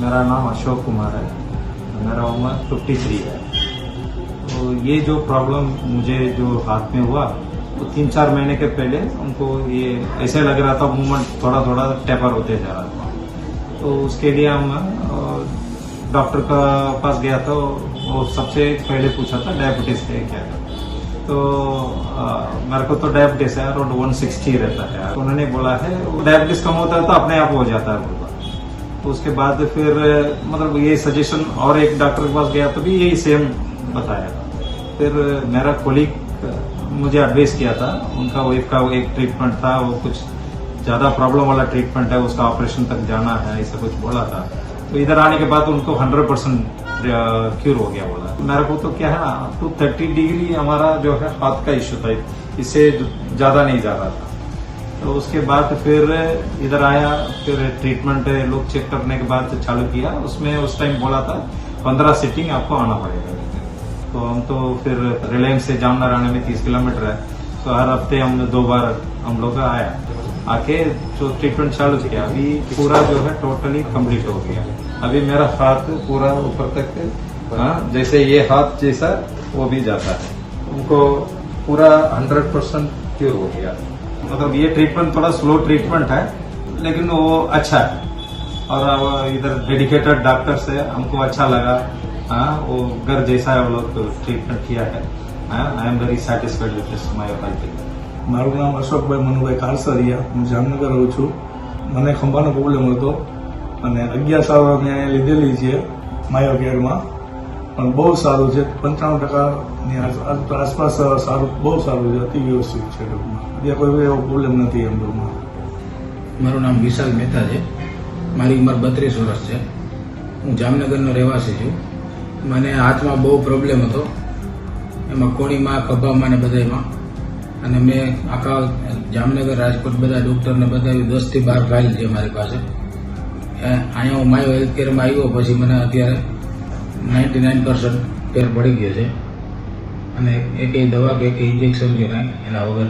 मेरा नाम अशोक कुमार है मेरा उम्र 53 है। तो ये जो प्रॉब्लम मुझे जो हाथ में हुआ तो तीन चार महीने के पहले उनको ये ऐसे लग रहा था मूवमेंट थोड़ा थोड़ा टेपर होते जा रहा था। तो उसके लिए हम डॉक्टर का पास गया था वो सबसे पहले पूछा था डायबिटीज़ है क्या है। तो अ, मेरे को तो डायबिटीज़ है अराउंड वन सिक्सटी रहता है। उन्होंने बोला है डायबिटीज़ कम होता है तो अपने आप हो जाता है। तो उसके बाद फिर मतलब ये सजेशन और एक डॉक्टर के पास गया तो भी यही सेम बताया। फिर मेरा कोलिक मुझे एडवाइस किया था, उनका वाइफ का एक ट्रीटमेंट था, वो कुछ ज़्यादा प्रॉब्लम वाला ट्रीटमेंट है, उसका ऑपरेशन तक जाना है, ऐसा कुछ बोला था। तो इधर आने के बाद उनको हंड्रेड परसेंट क्यूर हो गया बोला। मेरे को तो क्या है ना टू थर्टी डिग्री हमारा जो है, हाथ का इश्यू था, इससे ज़्यादा नहीं जा रहा था। तो उसके बाद फिर इधर आया, फिर ट्रीटमेंट लोग चेक करने के बाद चालू किया। उसमें उस टाइम बोला था, पंद्रह सीटिंग आपको आना पड़ेगा। तो हम तो फिर रिलायंस से जामनगर आने में तीस किलोमीटर है। तो हर हफ़्ते हम दो बार हम लोग आया। आके जो ट्रीटमेंट चालू किया, अभी पूरा जो है टोटली कंप्लीट हो गया। अभी मेरा हाथ पूरा ऊपर तक हाँ जैसे ये हाथ जैसा, वो भी जाता है। उनको पूरा हंड्रेड परसेंट क्योर हो गया। मतलब ये ट्रीटमेंट थोड़ा स्लो ट्रीटमेंट है लेकिन वो अच्छा है और अब इधर डेडिकेटेड डॉक्टर्स है हमको अच्छा लगा हाँ वो घर जैसा है वो लोग ट्रीटमेंट किया है I am very satisfied with this myopathy મારું નામ અશોકભાઈ મનુભાઈ કારસરિયા હું જામનગર રહું છું મને ખંભાનો પ્રોબ્લેમ હતો અને અગિયાર સારવાર મેં અહીંયા લીધેલી છે માયો કેરમાં પણ બહુ સારું છે. પંચાણું ટકાની આસ- આસ- આસપાસ સારું, બહુ સારું છે. અતિ વ્યવસ્થિત છે. બીજા કોઈ એવો પ્રોબ્લેમ નથી એમ રૂમમાં મારું નામ વિશાલ મહેતા છે. મારી ઉંમર બત્રીસ વર્ષ છે. હું જામનગરનો રહેવાસી છું. મને હાથમાં બહુ પ્રોબ્લેમ હતો. એમાં કોણીમાં, ખભામાં ને બધામાં અને મેં આખા જામનગર રાજકોટ બધા ડૉક્ટરને બતાવ્યું દસથી બાર ફાઇલ છે મારી પાસે. અહીંયા હું માયો હેલ્થ કેરમાં આવ્યો પછી મને અત્યારે નાઇન્ટી નાઇન પર્સન્ટ ફેર પડી ગયો છે. અને એકેય દવા કે ઇન્જેક્શન કે કાંઈ એના વગર